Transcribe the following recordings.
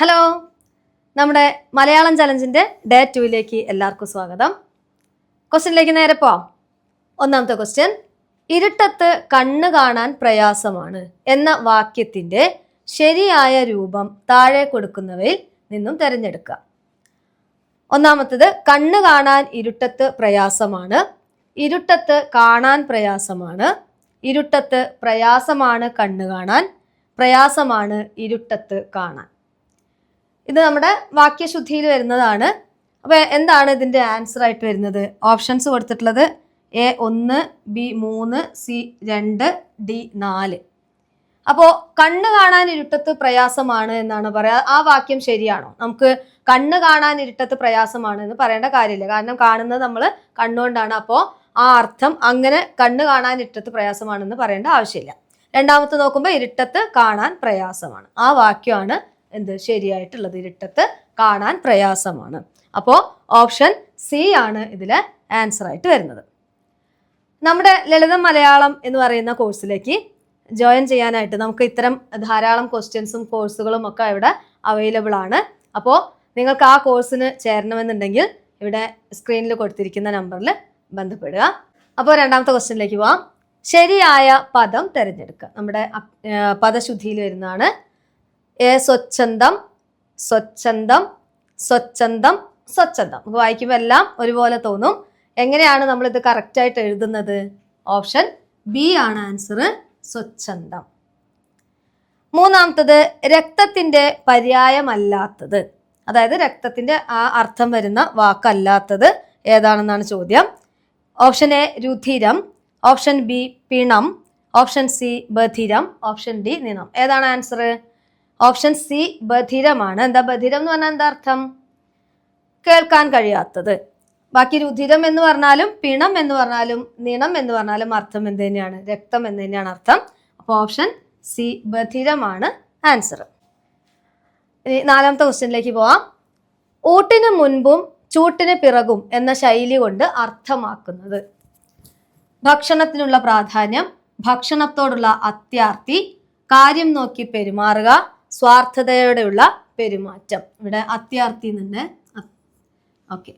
Hello. നമ്മുടെ Malayalam ചലഞ്ചിന്റെ day ടുവിലേക്ക് എല്ലാവർക്കും സ്വാഗതം. ക്വസ്റ്റ്യനിലേക്ക് നേരെ പോവാം. ഒന്നാമത്തെ ക്വസ്റ്റ്യൻ ഇരുട്ടത്ത് കണ്ണ് കാണാൻ പ്രയാസമാണ് എന്ന വാക്യത്തിന്റെ ശരിയായ രൂപം താഴെ കൊടുക്കുന്നവയിൽ നിന്നും തിരഞ്ഞെടുക്കുക. ഒന്നാമത്തത് കണ്ണ് കാണാൻ ഇരുട്ടത്ത് പ്രയാസമാണ്. ഇരുട്ടത്ത് കാണാൻ പ്രയാസമാണ്. ഇരുട്ടത്ത് പ്രയാസമാണ് കണ്ണ് കാണാൻ. പ്രയാസമാണ് ഇരുട്ടത്ത് കാണാൻ. ഇത് നമ്മുടെ വാക്യശുദ്ധിയിൽ വരുന്നതാണ്. അപ്പോൾ എന്താണ് ഇതിന്റെ ആൻസർ ആയിട്ട് വരുന്നത്? ഓപ്ഷൻസ് കൊടുത്തിട്ടുള്ളത് എ ഒന്ന് ബി മൂന്ന് സി രണ്ട് ഡി നാല്. അപ്പോൾ കണ്ണ് കാണാൻ ഇരുട്ടത്ത് പ്രയാസമാണ് എന്നാണ് പറയാ. ആ വാക്യം ശരിയാണോ? നമുക്ക് കണ്ണ് കാണാൻ ഇരുട്ടത്ത് പ്രയാസമാണ് എന്ന് പറയേണ്ട കാര്യമില്ല. കാരണം കാണുന്നത് നമ്മൾ കണ്ണുകൊണ്ടാണ്. അപ്പോൾ ആ അർത്ഥം അങ്ങനെ കണ്ണ് കാണാൻ ഇരുട്ടത്ത് പ്രയാസമാണെന്ന് പറയേണ്ട ആവശ്യമില്ല. രണ്ടാമത്തെ നോക്കുമ്പോൾ ഇരുട്ടത്ത് കാണാൻ പ്രയാസമാണ്. ആ വാക്യമാണ് എന്ത് ശരിയായിട്ടുള്ളത് ഇരുട്ടത്ത് കാണാൻ പ്രയാസമാണ്. അപ്പോൾ ഓപ്ഷൻ സി ആണ് ഇതിൽ ആൻസർ ആയിട്ട് വരുന്നത്. നമ്മുടെ ലളിതം മലയാളം എന്ന് പറയുന്ന കോഴ്സിലേക്ക് ജോയിൻ ചെയ്യാനായിട്ട് നമുക്ക് ഇത്തരം ധാരാളം ക്വസ്റ്റ്യൻസും കോഴ്സുകളും ഒക്കെ ഇവിടെ അവൈലബിൾ ആണ്. അപ്പോൾ നിങ്ങൾക്ക് ആ കോഴ്സിന് ചേരണമെന്നുണ്ടെങ്കിൽ ഇവിടെ സ്ക്രീനിൽ കൊടുത്തിരിക്കുന്ന നമ്പറിൽ ബന്ധപ്പെടുക. അപ്പോൾ രണ്ടാമത്തെ ക്വസ്റ്റ്യനിലേക്ക് പോവാം. ശരിയായ പദം തിരഞ്ഞെടുക്കുക. നമ്മുടെ പദശുദ്ധിയിൽ വരുന്നതാണ് എ സ്വച്ഛന്തം സ്വച്ഛന്തം സ്വച്ഛന്തം സ്വച്ഛന്തം. നമുക്ക് വായിക്കുമ്പോൾ എല്ലാം ഒരുപോലെ തോന്നും. എങ്ങനെയാണ് നമ്മൾ ഇത് കറക്റ്റായിട്ട് എഴുതുന്നത്? ഓപ്ഷൻ ബി ആണ് ആൻസർ സ്വച്ഛന്തം. മൂന്നാമത്തത് രക്തത്തിന്റെ പര്യായമല്ലാത്തത്. അതായത് രക്തത്തിന്റെ ആ അർത്ഥം വരുന്ന വാക്കല്ലാത്തത് ഏതാണെന്നാണ് ചോദ്യം. ഓപ്ഷൻ എ രുധിരം ഓപ്ഷൻ ബി പിണം ഓപ്ഷൻ സി ബധിരം ഓപ്ഷൻ ഡി നിണം. ഏതാണ് ആൻസർ? Option C ബധിരമാണ്. എന്താ ബധിരം എന്ന് പറഞ്ഞാൽ എന്താ അർത്ഥം? കേൾക്കാൻ കഴിയാത്തത്. ബാക്കി രുധിരം എന്ന് പറഞ്ഞാലും പിണം എന്ന് പറഞ്ഞാലും നിണം എന്ന് പറഞ്ഞാലും അർത്ഥം എന്ത് തന്നെയാണ്? രക്തം എന്ന് തന്നെയാണ് അർത്ഥം. അപ്പോൾ ഓപ്ഷൻ സി ബധിരമാണ് ആൻസർ നാലാമത്തെ ക്വസ്റ്റ്യനിലേക്ക് പോവാം. ഊട്ടിന് മുൻപും ചൂട്ടിന് പിറകും എന്ന ശൈലി കൊണ്ട് അർത്ഥമാക്കുന്നത്. ഭക്ഷണത്തിനുള്ള പ്രാധാന്യം ഭക്ഷണത്തോടുള്ള അത്യാർത്തി കാര്യം നോക്കി പെരുമാറുക സ്വാർത്ഥതയോടെയുള്ള പെരുമാറ്റം. ഇവിടെ അത്യാർത്തി തന്നെ ഓക്കെ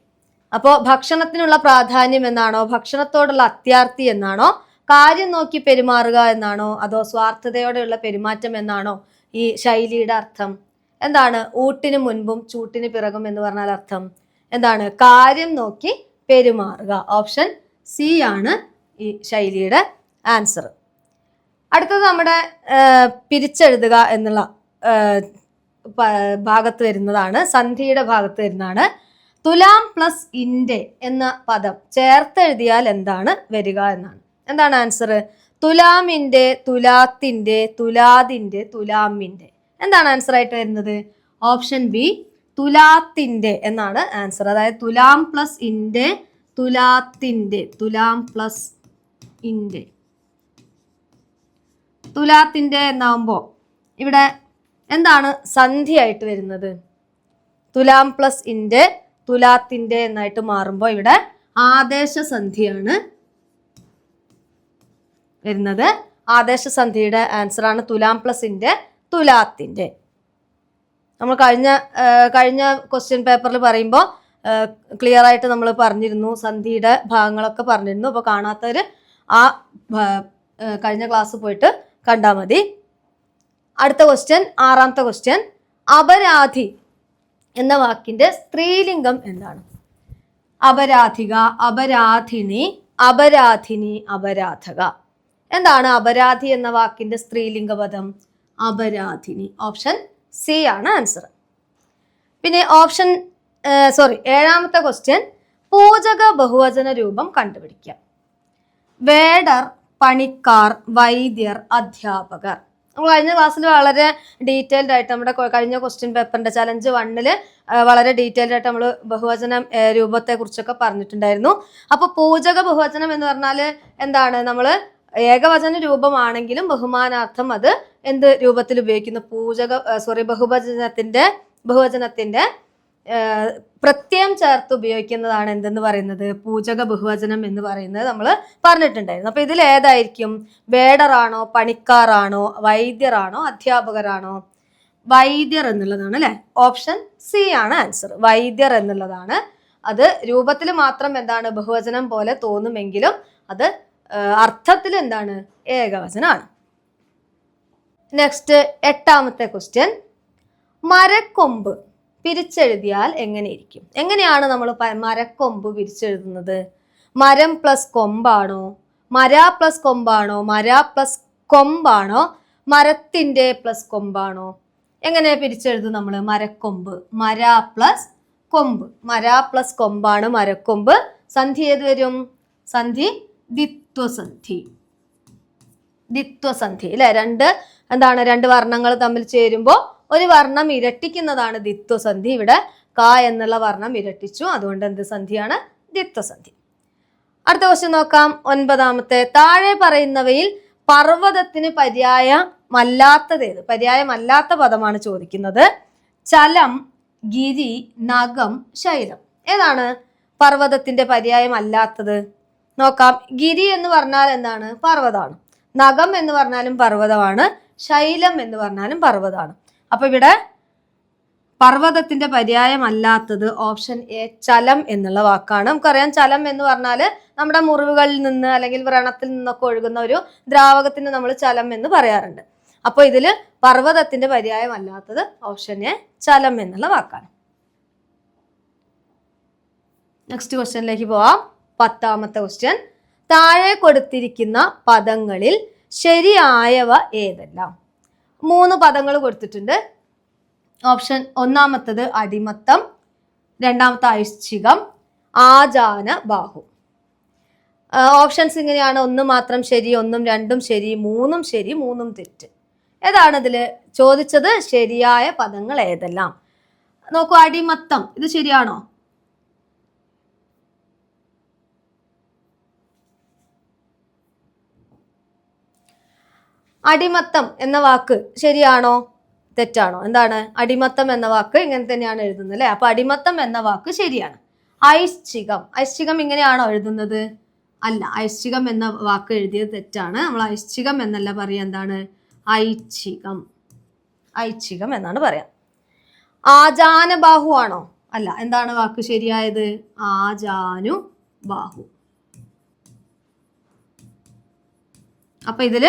അപ്പോൾ ഭക്ഷണത്തിനുള്ള പ്രാധാന്യം എന്നാണോ? ഭക്ഷണത്തോടുള്ള അത്യാർത്തി എന്നാണോ? കാര്യം നോക്കി പെരുമാറുക എന്നാണോ? അതോ സ്വാർത്ഥതയോടെയുള്ള പെരുമാറ്റം എന്നാണോ? ഈ ശൈലിയുടെ അർത്ഥം. എന്താണ്? ഊട്ടിന് മുൻപും ചൂട്ടിന് പിറകും എന്ന് പറഞ്ഞാൽ അർത്ഥം. എന്താണ്? കാര്യം നോക്കി പെരുമാറുക. ഓപ്ഷൻ സി ആണ് ഈ ശൈലിയുടെ ആൻസർ. അടുത്തത് നമ്മുടെ പിരിച്ചെഴുതുക എന്നുള്ള ഭാഗത്ത് വരുന്നതാണ് സന്ധിയുടെ ഭാഗത്ത് വരുന്നതാണ്. തുലാം പ്ലസ് ഇൻഡെ എന്ന പദം ചേർത്തെഴുതിയാൽ എന്താണ് വരിക എന്നാണ്. എന്താണ് ആൻസർ? തുലാമിന്റെ തുലാത്തിന്റെ തുലാതിന്റെ തുലാമിന്റെ. എന്താണ് ആൻസർ ആയിട്ട് വരുന്നത്? ഓപ്ഷൻ ബി തുലാത്തിന്റെ എന്നാണ് ആൻസർ. അതായത് തുലാം പ്ലസ് ഇന്റെ തുലാത്തിന്റെ തുലാം പ്ലസ് ഇന്റെ. തുലാത്തിന്റെ എന്നാവുമ്പോൾ ഇവിടെ എന്താണ് സന്ധിയായിട്ട് വരുന്നത്? തുലാം പ്ലസ് ഇന്റെ തുലാത്തിന്റെ എന്നായിട്ട് മാറുമ്പോൾ ഇവിടെ ആദേശ സന്ധിയാണ് വരുന്നത്. ആദേശ സന്ധിയുടെ ആൻസർ ആണ് തുലാം പ്ലസ് തുലാത്തിന്റെ. നമ്മൾ കഴിഞ്ഞ കഴിഞ്ഞ ക്വസ്റ്റ്യൻ പേപ്പറിൽ പറയുമ്പോൾ ക്ലിയർ ആയിട്ട് നമ്മൾ പറഞ്ഞിരുന്നു സന്ധിയുടെ ഭാഗങ്ങളൊക്കെ പറഞ്ഞിരുന്നു. അപ്പോൾ കാണാത്തവർ ആ, കഴിഞ്ഞ ക്ലാസ് പോയിട്ട് കണ്ടാൽ മതി. അടുത്ത ക്വസ്റ്റ്യൻ ആറാമത്തെ ക്വസ്റ്റ്യൻ അപരാധി എന്ന വാക്കിന്റെ സ്ത്രീലിംഗം എന്താണ്? അപരാധിക അപരാധിനി അപരാധിനി അപരാധക. എന്താണ് അപരാധി എന്ന വാക്കിന്റെ സ്ത്രീലിംഗപദം? അപരാധിനി. ഓപ്ഷൻ സി ആണ് ആൻസർ പിന്നെ ഓപ്ഷൻ സോറി ഏഴാമത്തെ ക്വസ്റ്റ്യൻ പൂജക ബഹുവചന രൂപം കണ്ടുപിടിക്കുക. വേടർ പണിക്കാർ വൈദ്യർ അധ്യാപകർ. നമ്മൾ കഴിഞ്ഞ ക്ലാസ്സിൽ വളരെ ഡീറ്റെയിൽഡ് ആയിട്ട് നമ്മുടെ കഴിഞ്ഞ ക്വസ്റ്റ്യൻ പേപ്പറിന്റെ ചലഞ്ച് വണ്ണിൽ വളരെ ഡീറ്റെയിൽഡ് ആയിട്ട് നമ്മൾ ബഹുവചനം രൂപത്തെ കുറിച്ചൊക്കെ പറഞ്ഞിട്ടുണ്ടായിരുന്നു. അപ്പോൾ പൂജക ബഹുവചനം എന്ന് പറഞ്ഞാൽ എന്താണ്? നമ്മൾ ഏകവചന രൂപമാണെങ്കിലും ബഹുമാനാർത്ഥം അത് എന്ത് രൂപത്തിൽ ഉപയോഗിക്കുന്നു? പൂജക സോറി ബഹുവചനത്തിന്റെ ബഹുവചനത്തിന്റെ പ്രത്യയം ചേർത്ത് ഉപയോഗിക്കുന്നതാണ് എന്തെന്ന് പറയുന്നത്? പൂജക ബഹുവചനം എന്ന് പറയുന്നത് നമ്മൾ പറഞ്ഞിട്ടുണ്ടായിരുന്നു. അപ്പൊ ഇതിൽ ഏതായിരിക്കും? വേടറാണോ പണിക്കാറാണോ വൈദ്യറാണോ അധ്യാപകരാണോ? വൈദ്യർ എന്നുള്ളതാണ് അല്ലെ? ഓപ്ഷൻ സി ആണ് ആൻസർ. വൈദ്യർ എന്നുള്ളതാണ്. അത് രൂപത്തിൽ മാത്രം എന്താണ് ബഹുവചനം പോലെ തോന്നുമെങ്കിലും അത് അർത്ഥത്തിൽ എന്താണ്? ഏകവചനമാണ്. നെക്സ്റ്റ് എട്ടാമത്തെ ക്വസ്റ്റ്യൻ മരക്കൊമ്പ്. പിരിച്ചെഴുതിയാൽ എങ്ങനെയിരിക്കും എങ്ങനെയാണ് നമ്മൾ മരക്കൊമ്പ് പിരിച്ചെഴുതുന്നത്? മരം പ്ലസ് കൊമ്പാണോ? മര പ്ലസ് കൊമ്പാണോ? മര പ്ലസ് കൊമ്പാണോ? മരത്തിന്റെ പ്ലസ് കൊമ്പാണോ? എങ്ങനെ പിരിച്ചെഴുതും നമ്മൾ മരക്കൊമ്പ്? മര പ്ലസ് കൊമ്പ്. മര പ്ലസ് കൊമ്പാണ് മരക്കൊമ്പ്. സന്ധി ഏത് വരും? സന്ധി ദിത്വസന്ധി ദിത്വസന്ധി അല്ലെ? രണ്ട് എന്താണ്? രണ്ട് വർണങ്ങൾ തമ്മിൽ ചേരുമ്പോൾ ഒരു വർണം ഇരട്ടിക്കുന്നതാണ് ദിത്വസന്ധി. ഇവിടെ ക എന്നുള്ള വർണം ഇരട്ടിച്ചു. അതുകൊണ്ട് എന്ത് സന്ധിയാണ്? ദിത്വസന്ധി. അടുത്ത ക്വസ്റ്റ്യൻ നോക്കാം. ഒൻപതാമത്തെ. താഴെ പറയുന്നവയിൽ പർവതത്തിന് പര്യായമല്ലാത്തതേത്? പര്യായമല്ലാത്ത പദമാണ് ചോദിക്കുന്നത്. ചലം ഗിരി നഖം ശൈലം. ഏതാണ് പർവതത്തിന്റെ പര്യായം അല്ലാത്തത് നോക്കാം. ഗിരി എന്ന് പറഞ്ഞാൽ എന്താണ്? പർവതമാണ് നഖം എന്ന് പറഞ്ഞാലും പർവതമാണ്. ശൈലം എന്ന് പറഞ്ഞാലും പർവതമാണ്. അപ്പൊ ഇവിടെ പർവതത്തിന്റെ പര്യായമല്ലാത്തത് ഓപ്ഷൻ എ ചലം എന്നുള്ള വാക്കാണ്. നമുക്കറിയാം ചലം എന്ന് പറഞ്ഞാൽ നമ്മുടെ മുറിവുകളിൽ നിന്ന് അല്ലെങ്കിൽ വ്രണത്തിൽ നിന്നൊക്കെ ഒഴുകുന്ന ഒരു ദ്രാവകത്തിന് നമ്മൾ ചലം എന്ന് പറയാറുണ്ട്. അപ്പോൾ ഇതിൽ പർവതത്തിന്റെ പര്യായമല്ലാത്തത് ഓപ്ഷൻ എ ചലം എന്നുള്ള വാക്കാണ്. നെക്സ്റ്റ് ക്വസ്റ്റ്യനിലേക്ക് പോവാം. പത്താമത്തെ ക്വസ്റ്റ്യൻ താഴെ കൊടുത്തിരിക്കുന്ന പദങ്ങളിൽ ശരിയായവ ഏതെല്ലാം? മൂന്ന് പദങ്ങൾ കൊടുത്തിട്ടുണ്ട്. ഓപ്ഷൻ ഒന്നാമത്തത് അടിമത്തം രണ്ടാമത്തെ ഐശ്ചികം ആജാന ബാഹു. ഓപ്ഷൻസ് ഇങ്ങനെയാണ്. ഒന്ന് മാത്രം ശരി ഒന്നും രണ്ടും ശരി മൂന്നും ശരി മൂന്നും തെറ്റ്. ഏതാണ് ഇതിൽ ചോദിച്ചത്? ശരിയായ പദങ്ങൾ ഏതെല്ലാം? നോക്കൂ അടിമത്തം. ഇത് ശരിയാണോ? അടിമത്തം എന്ന വാക്ക് ശരിയാണോ? തെറ്റാണോ? എന്താണ്? അടിമത്തം എന്ന വാക്ക് ഇങ്ങനെ തന്നെയാണ് എഴുതുന്നത് അല്ലെ? അപ്പൊ അടിമത്തം എന്ന വാക്ക് ശരിയാണ്. ഐശ്ചികം. ഐശ്ചികം ഇങ്ങനെയാണോ എഴുതുന്നത്? അല്ല ഐശ്ചികം എന്ന വാക്ക് എഴുതിയത് തെറ്റാണ്. നമ്മൾ ഐശ്ചികം എന്നല്ല പറയാ എന്താണ്? ഐച്ഛികം. ഐച്ഛികം എന്നാണ് പറയാം. ആജാനബാഹു ആണോ? അല്ല എന്താണ് വാക്ക് ശരിയായത്? ആജാനു ബാഹു അപ്പൊ ഇതിൽ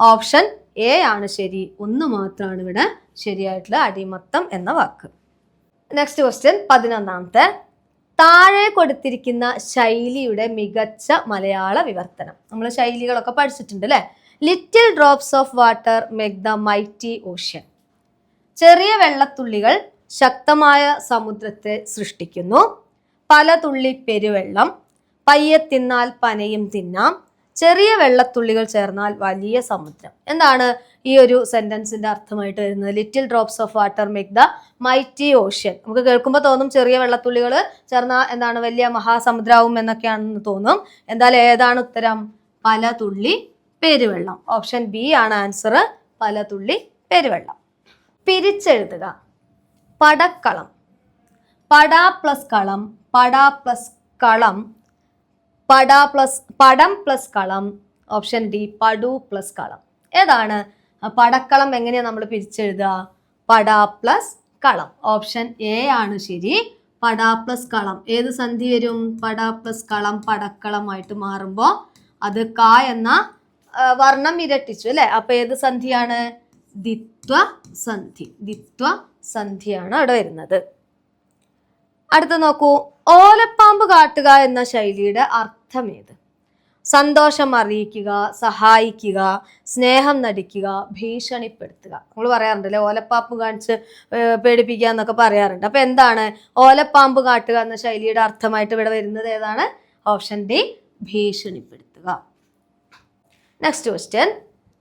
ഓപ്ഷൻ എ ആണ് ശരി. ഒന്ന് മാത്രമാണ് ഇവിടെ ശരിയായിട്ടുള്ള അടിമത്തം എന്ന വാക്ക്. നെക്സ്റ്റ് ക്വസ്റ്റ്യൻ പതിനൊന്നാമത്തെ. താഴെ കൊടുത്തിരിക്കുന്ന ശൈലിയുടെ മികച്ച മലയാള വിവർത്തനം. നമ്മൾ ശൈലികളൊക്കെ പഠിച്ചിട്ടുണ്ട് അല്ലേ? Little drops of water make the mighty ocean ചെറിയ വെള്ളത്തുള്ളികൾ ശക്തമായ സമുദ്രത്തെ സൃഷ്ടിക്കുന്നു. പല തുള്ളി പെരുവെള്ളം. പയ്യെ തിന്നാൽ പനയും തിന്നാം. ചെറിയ വെള്ളത്തുള്ളികൾ ചേർന്നാൽ വലിയ സമുദ്രം. എന്താണ് ഈ ഒരു സെന്റൻസിന്റെ അർത്ഥമായിട്ട് വരുന്നത്? Little drops of water make the mighty ocean നമുക്ക് കേൾക്കുമ്പോൾ തോന്നും ചെറിയ വെള്ളത്തുള്ളികൾ ചേർന്നാൽ എന്താണ് വലിയ മഹാസമുദ്രാവും എന്നൊക്കെയാണെന്ന് തോന്നും. എന്തായാലും ഏതാണ് ഉത്തരം? പല തുള്ളി പെരുവെള്ളം. ഓപ്ഷൻ ബി ആണ് ആൻസർ പല തുള്ളി പെരുവെള്ളം. പിരിച്ചെഴുതുക. പടക്കളം. പട പ്ലസ് കളം. പട പ്ലസ് കളം പട പ്ലസ് പടം പ്ലസ് കളം ഓപ്ഷൻ ഡി പടു പ്ലസ് കളം. ഏതാണ്? പടക്കളം എങ്ങനെയാണ് നമ്മൾ പിരിച്ചെഴുതുക? പട പ്ലസ് കളം. ഓപ്ഷൻ എ ആണ് ശരി. പട പ്ലസ് കളം. ഏത് സന്ധി വരും? പട പ്ലസ് കളം പടക്കളമായിട്ട് മാറുമ്പോൾ അത് ക എന്ന വർണം ഇരട്ടിച്ചു അല്ലേ? അപ്പൊ ഏത് സന്ധിയാണ്? ദിത്വ സന്ധി. ദിത്വ സന്ധിയാണ് അവിടെ വരുന്നത്. അടുത്ത നോക്കൂ. ഓലപ്പാമ്പ് കാട്ടുക എന്ന ശൈലിയുടെ അർത്ഥം ഏത് സന്തോഷം അറിയിക്കുക സഹായിക്കുക സ്നേഹം നടിക്കുക ഭീഷണിപ്പെടുത്തുക. നമ്മൾ പറയാറുണ്ടല്ലേ ഓലപ്പാമ്പ് കാണിച്ച് പേടിപ്പിക്കുക എന്നൊക്കെ പറയാറുണ്ട്. അപ്പൊ എന്താണ്? ഓലപ്പാമ്പ് കാട്ടുക എന്ന ശൈലിയുടെ അർത്ഥമായിട്ട് ഇവിടെ വരുന്നത് ഏതാണ്? ഓപ്ഷൻ ഡി ഭീഷണിപ്പെടുത്തുക. നെക്സ്റ്റ് ക്വസ്റ്റ്യൻ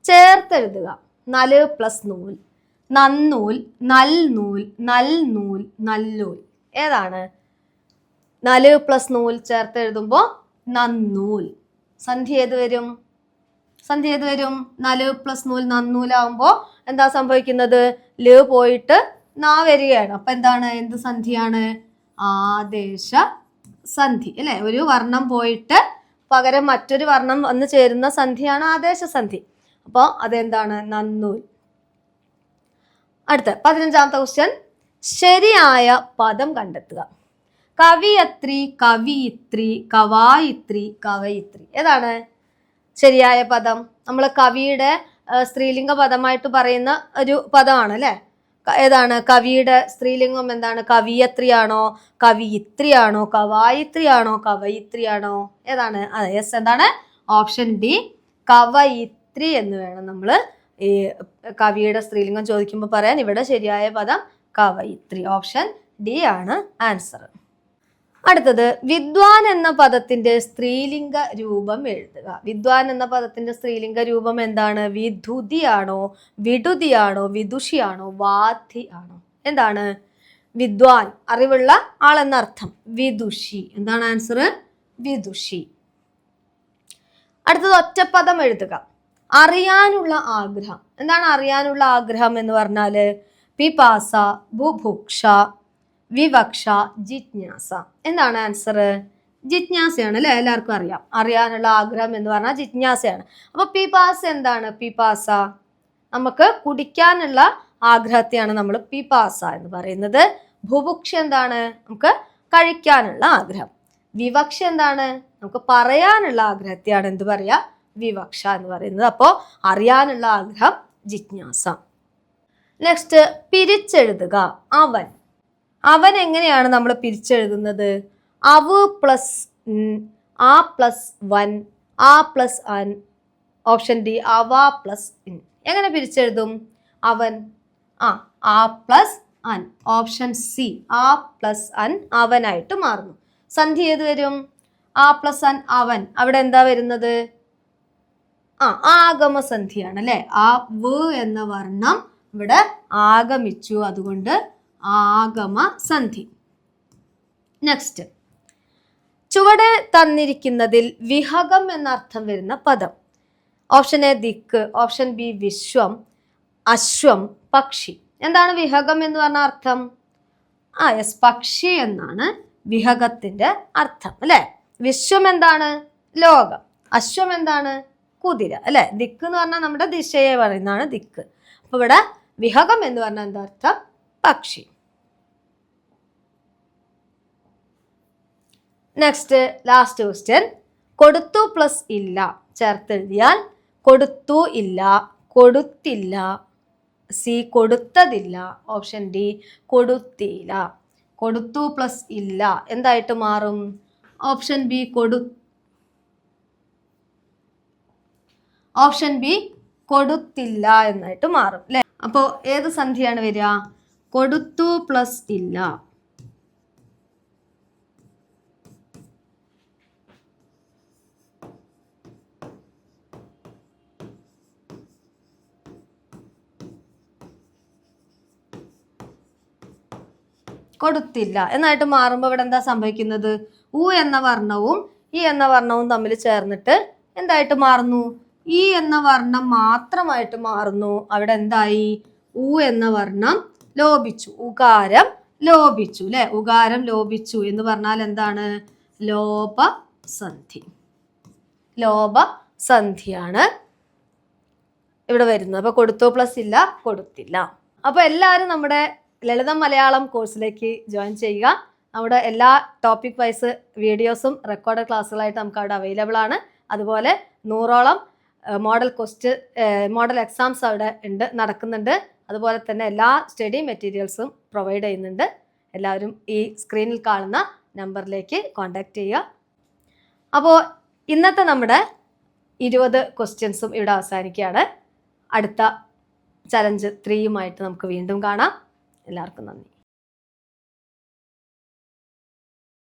ചേർത്തെഴുതുക. നൽ പ്ലസ് നൂൽ. നന്നൂൽ നൽനൂൽ നൽനൂൽ നല്ലൂൽ. ഏതാണ്? നാല് പ്ലസ് നൂൽ ചേർത്ത് എഴുതുമ്പോൾ നന്നൂൽ. സന്ധി ഏത് വരും? സന്ധി ഏത് വരും? നാല് പ്ലസ് നൂൽ നന്നൂലാവുമ്പോൾ എന്താ സംഭവിക്കുന്നത്? ൽ പോയിട്ട് നാ വരികയാണ്. അപ്പൊ എന്താണ്? എന്ത് സന്ധിയാണ് ആദേശ സന്ധി. അല്ലെ? ഒരു വർണം പോയിട്ട് പകരം മറ്റൊരു വർണം വന്ന് ചേരുന്ന സന്ധിയാണ് ആദേശ സന്ധി. അപ്പോൾ അതെന്താണ്? നന്നൂൽ. അടുത്ത പതിനഞ്ചാമത്തെ ക്വസ്റ്റ്യൻ ശരിയായ പദം കണ്ടെത്തുക. കവിയത്രി കവിയിത്രി കവായിത്രി കവയിത്രി. ഏതാണ് ശരിയായ പദം? നമ്മൾ കവിയുടെ സ്ത്രീലിംഗ പദമായിട്ട് പറയുന്ന ഒരു പദമാണ് അല്ലേ? ഏതാണ്? കവിയുടെ സ്ത്രീലിംഗം എന്താണ്? കവിയത്രിയാണോ കവിയിത്രിയാണോ കവായിത്രിയാണോ കവയിത്രിയാണോ? ഏതാണ്? അതെ യെസ് എന്താണ്? ഓപ്ഷൻ ഡി കവയിത്രി എന്ന് വേണം നമ്മൾ ഈ കവിയുടെ സ്ത്രീലിംഗം ചോദിക്കുമ്പോൾ പറയാൻ. ഇവിടെ ശരിയായ പദം കവയിത്രി ഓപ്ഷൻ ഡി ആണ് ആൻസർ അടുത്തത് വിദ്വാൻ എന്ന പദത്തിന്റെ സ്ത്രീലിംഗ രൂപം എഴുതുക. വിദ്വാൻ എന്ന പദത്തിന്റെ സ്ത്രീലിംഗ രൂപം എന്താണ്? വിധുതിയാണോ വിടുതിയാണോ വിദുഷിയാണോ വാധി ആണോ? എന്താണ്? വിദ്വാൻ അറിവുള്ള ആൾ എന്നർത്ഥം വിദുഷി. എന്താണ് ആൻസർ വിദുഷി. അടുത്തത് ഒറ്റപ്പദം എഴുതുക. അറിയാനുള്ള ആഗ്രഹം. എന്താണ് അറിയാനുള്ള ആഗ്രഹം എന്ന് പറഞ്ഞാൽ പിപാസ ബുഭുക്ഷ വിവക്ഷ ജിജ്ഞാസ. എന്താണ് ആൻസർ ജിജ്ഞാസയാണ് അല്ലേ? എല്ലാവർക്കും അറിയാം. അറിയാനുള്ള ആഗ്രഹം എന്ന് പറഞ്ഞാൽ ജിജ്ഞാസയാണ്. അപ്പോൾ പിപാസ എന്താണ്? പിപാസ. നമുക്ക് കുടിക്കാനുള്ള ആഗ്രഹത്തെയാണ് നമ്മൾ പിപാസ എന്ന് പറയുന്നത്. ഭുഭുക്ഷ എന്താണ്? നമുക്ക് കഴിക്കാനുള്ള ആഗ്രഹം. വിവക്ഷ എന്താണ്? നമുക്ക് പറയാനുള്ള ആഗ്രഹത്തെയാണ് എന്ത് പറയുക? വിവക്ഷ എന്ന് പറയുന്നത്. അപ്പോൾ അറിയാനുള്ള ആഗ്രഹം ജിജ്ഞാസ. നെക്സ്റ്റ് പിരിച്ചെഴുതുക. അവൻ. അവൻ എങ്ങനെയാണ് നമ്മൾ പിരിച്ചെഴുതുന്നത്? അവ് പ്ലസ് ആ പ്ലസ് വൻ ആ പ്ലസ് അൻ ഓപ്ഷൻ ഡി അവ പ്ലസ് ഇൻ എങ്ങനെ പിരിച്ചെഴുതും? അവൻ ആ ആ പ്ലസ് അൻ ഓപ്ഷൻ സി ആ പ്ലസ് അൻ അവനായിട്ട് മാറുന്നു. സന്ധി ഏത് വരും? ആ പ്ലസ് അൻ അവൻ. അവിടെ എന്താ വരുന്നത്? ആ ആഗമസന്ധിയാണ് അല്ലെ? ആ വ് എന്ന വർണം ഇവിടെ ആഗമിച്ചു. അതുകൊണ്ട് ആഗമ സന്ധി. നെക്സ്റ്റ് ചുവടെ തന്നിരിക്കുന്നതിൽ വിഹകം എന്നർത്ഥം വരുന്ന പദം. ഓപ്ഷൻ എ ദിക്ക് ഓപ്ഷൻ ബി വിശ്വം. അശ്വം പക്ഷി. എന്താണ് വിഹകം എന്ന് പറഞ്ഞ അർത്ഥം? ആ യെസ് പക്ഷി എന്നാണ് വിഹകത്തിന്റെ അർത്ഥം അല്ലെ? വിശ്വം എന്താണ്? ലോകം. അശ്വം എന്താണ്? കുതിര അല്ലെ? ദിക്ക് എന്ന് പറഞ്ഞാൽ നമ്മുടെ ദിശയെ പറയുന്നതാണ് ദിക്ക് അപ്പൊ ഇവിടെ വിഹകം എന്ന് പറഞ്ഞാൽ എന്താ അർത്ഥം? പക്ഷി. നെക്സ്റ്റ് ലാസ്റ്റ് ക്വസ്റ്റ്യൻ കൊടുത്തു പ്ലസ് ഇല്ല. ചേർത്തെഴുതിയാൽ കൊടുത്തു ഇല്ല കൊടുത്തില്ല. സി കൊടുത്തതില്ല. ഓപ്ഷൻ ഡി കൊടുത്തില്ല. കൊടുത്തു പ്ലസ് ഇല്ല. എന്തായിട്ട് മാറും? ഓപ്ഷൻ ബി കൊടു ഓപ്ഷൻ ബി കൊടുത്തില്ല എന്നായിട്ട് മാറും അല്ലെ? അപ്പോൾ ഏത് സന്ധിയാണ് വരിക? കൊടുത്തു പ്ലസ് ഇല്ല. കൊടുത്തില്ല. എന്നായിട്ട് മാറുമ്പോൾ ഇവിടെ എന്താ സംഭവിക്കുന്നത്? ഉ എന്ന വർണവും ഈ എന്ന വർണവും തമ്മിൽ ചേർന്നിട്ട് എന്തായിട്ട് മാറുന്നു? ഈ എന്ന വർണം മാത്രമായിട്ട് മാറുന്നു. അവിടെ എന്തായി? ഉ എന്ന വർണം ലോപിച്ചു. ഉകാരം ലോപിച്ചു അല്ലെ ഉകാരം ലോപിച്ചു എന്ന് പറഞ്ഞാൽ എന്താണ്? ലോപസന്ധി. ലോപസന്ധിയാണ് ഇവിടെ വരുന്നത്. അപ്പൊ കൊടുത്തോ പ്ലസ് ഇല്ല കൊടുത്തില്ല. അപ്പൊ എല്ലാവരും നമ്മുടെ ലളിതം മലയാളം കോഴ്സിലേക്ക് ജോയിൻ ചെയ്യുക. നമ്മുടെ എല്ലാ ടോപ്പിക് വൈസ് വീഡിയോസും റെക്കോർഡ് ക്ലാസ്സുകളായിട്ട് നമുക്ക് അവിടെ അവൈലബിൾ ആണ്. അതുപോലെ നൂറോളം മോഡൽ ക്വസ്റ്റ് മോഡൽ എക്സാംസ് അവിടെ ഉണ്ട് നടക്കുന്നുണ്ട്. അതുപോലെ തന്നെ എല്ലാ സ്റ്റഡി മെറ്റീരിയൽസും പ്രൊവൈഡ് ചെയ്യുന്നുണ്ട്. എല്ലാവരും ഈ സ്ക്രീനിൽ കാണുന്ന നമ്പറിലേക്ക് കോൺടാക്റ്റ് ചെയ്യുക. അപ്പോൾ ഇന്നത്തെ നമ്മുടെ ഇരുപത് ക്വസ്റ്റ്യൻസും ഇവിടെ അവസാനിക്കുകയാണ്. അടുത്ത ചലഞ്ച് ത്രീയുമായിട്ട് നമുക്ക് വീണ്ടും കാണാം. എല്ലാവർക്കും നന്ദി.